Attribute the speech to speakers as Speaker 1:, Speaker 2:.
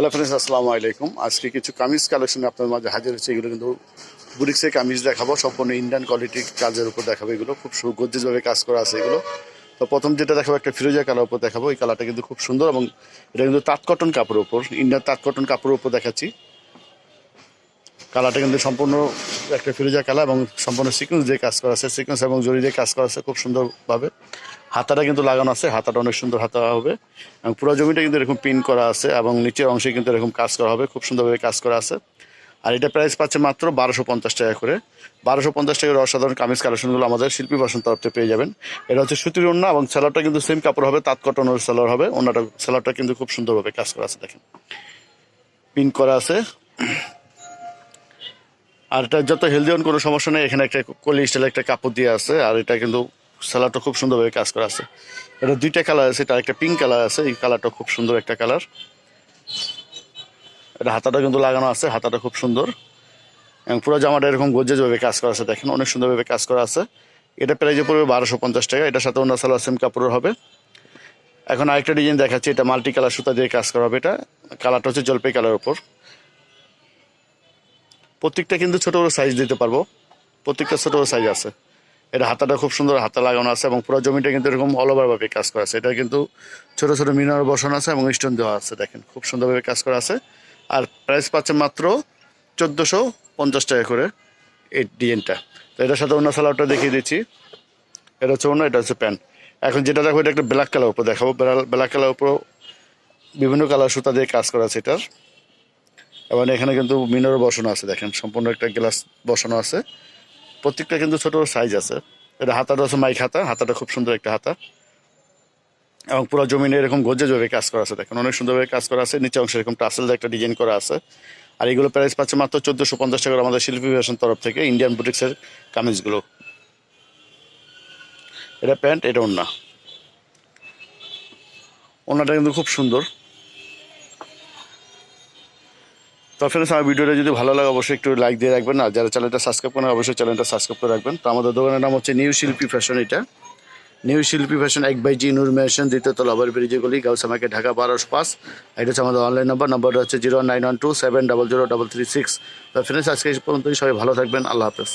Speaker 1: Hello friends আসসালামু আলাইকুম আজকে কিছু কামিজ কালেকশন আপনার মাঝে হাজির হচ্ছে এগুলো কিন্তু বুটিক্সের কামিজ দেখাবো। সম্পূর্ণ ইন্ডিয়ান কোয়ালিটির কাজের উপর দেখাবো এগুলো। খুব গজ্জিসভাবে কাজ করা আছে এগুলো। তো প্রথম যেটা দেখাবো, একটা ফিরোজা কালার উপর দেখাবো। এই কালারটা কিন্তু খুব সুন্দর এবং এটা কিন্তু তাঁত কটন কাপড়ের উপর ইন্ডিয়ান তাঁত কটন কাপড়ের উপর দেখাচ্ছি। কালারটা কিন্তু সম্পূর্ণ একটা ফিরোজা কালার এবং সম্পূর্ণ সিকোয়েন্স দিয়ে কাজ করা আছে। সিকোয়েন্স এবং জরি দিয়ে কাজ করা আছে খুব সুন্দরভাবে। হাতাটা কিন্তু লাগানো আছে, হাতাটা অনেক সুন্দর হাতা হবে। এবং পুরো জমিটা কিন্তু এরকম পিন করা আছে এবং নিচের অংশে কিন্তু এরকম কাজ করা হবে, খুব সুন্দরভাবে কাজ করা আছে। আর এটা প্রাইস পাচ্ছে মাত্র বারোশো পঞ্চাশ টাকা করে। বারোশো পঞ্চাশ টাকার অসাধারণ কামিজ কালেকশনগুলো আমাদের শিল্পী বাসন তরফ থেকে পেয়ে যাবেন। এটা হচ্ছে সুতির ওন্না এবং সেলারটা কিন্তু সেম কাপড় হবে, তাঁত কটনের সেলার হবে। ওনাটা সেলারটা কিন্তু খুব সুন্দরভাবে কাজ করা আছে, দেখেন। পিন করা আছে। আর এটা যত হেলদি কোনো সমস্যা নেই, এখানে একটা কলি স্টাইল একটা কাপড় দিয়ে আছে, আর এটা কিন্তু সালাডটা খুব সুন্দরভাবে কাজ করা আছে। এটা দুইটা কালার আছে, এটা একটা পিঙ্ক কালার আছে, এই কালারটা খুব সুন্দর একটা কালার। এটা হাতাটা কিন্তু লাগানো আছে, হাতাটা খুব সুন্দর। এবং পুরো জামাটা এরকম গজ্জেজভাবে কাজ করা আছে, দেখেন, অনেক সুন্দরভাবে কাজ করা আছে। এটা প্রাইজে পড়বে বারোশো পঞ্চাশ টাকা, এটার সাথে অন্য সালোয়ার সেম কাপড়ের হবে। এখন আরেকটা ডিজাইন দেখাচ্ছি, এটা মাল্টি কালার সুতা দিয়ে কাজ করা হবে। এটা কালারটা হচ্ছে জলপাই কালার উপর। প্রত্যেকটা কিন্তু ছোট বড় সাইজ দিতে পারব। প্রত্যেকটা ছোট বড় সাইজ আছে। এটা হাতাটা খুব সুন্দর হাতা লাগানো আছে এবং পুরো জমিটা কিন্তু এরকম অল ওভারভাবে কাজ করা আছে। এটা কিন্তু ছোট ছোট মিনার বসানো আছে এবং স্টোন দেওয়া আছে, দেখেন। খুব সুন্দরভাবে কাজ করা আছে। আর প্রাইস পাচ্ছে মাত্র চোদ্দোশো পঞ্চাশ টাকা করে এই ডিজাইনটা তো এটার সাথে অন্য সালোয়ারটা দেখিয়ে দিচ্ছি। এটা হচ্ছে অন্য, এটা হচ্ছে প্যান্ট। এখন যেটা দেখো এটা একটা ব্ল্যাক কালার উপর দেখাবো। ব্ল্যাক কালার উপর বিভিন্ন কালার সুতা দিয়ে কাজ করা আছে এটার। এবং এখানে কিন্তু মিনারও বসানো আছে, দেখেন। সম্পূর্ণ একটা গ্লাস বসানো আছে। প্রত্যেকটা কিন্তু ছোট সাইজ আছে। এটা হাতাটা হচ্ছে মাইক হাতা, হাতাটা খুব সুন্দর একটা হাতা। এবং পুরো জমিনে এরকম গজে জবে কাজ করা আছে, দেখেন। অনেক সুন্দরভাবে কাজ করা আছে, নিচে অংশে এরকম টাসেল একটা ডিজাইন করা আছে। আর এগুলো প্রাইস পাচ্ছে মাত্র চোদ্দোশো পঞ্চাশ টাকা আমাদের শিল্পী ফ্যাশন তরফ থেকে ইন্ডিয়ান বুটিক্সের কামিজগুলো। এটা প্যান্ট, এটা ওন্না। ওনাটা কিন্তু খুব সুন্দর। তো ফ্রেন্ডস আমার ভিডিওটা যদি ভালো লাগে, অবশ্যই একটু লাইক দিয়ে রাখবেন। আর যারা চ্যানেলটা সাবস্ক্রাইব করেন, অবশ্যই চ্যানেলটা সাবস্ক্রাইব করে রাখবেন। তো আমাদের দোকানের নাম হচ্ছে নিউ শিল্পী ফ্যাশন এটা। নিউ শিল্পী ফ্যাশন এক বাই জি নূর মেশন দ্বিতীয় তলাবার ব্রিজে গলি গাউস আমাকে ঢাকা বারোশ পাস এটা হচ্ছে আমাদের অনলাইন নাম্বার নাম্বারটা হচ্ছে zero nine one two seven double zero double three six তো ফ্রেন্ডস আজকে এই পর্যন্তই। সবাই ভালো থাকবেন। আল্লাহ হাফেজ।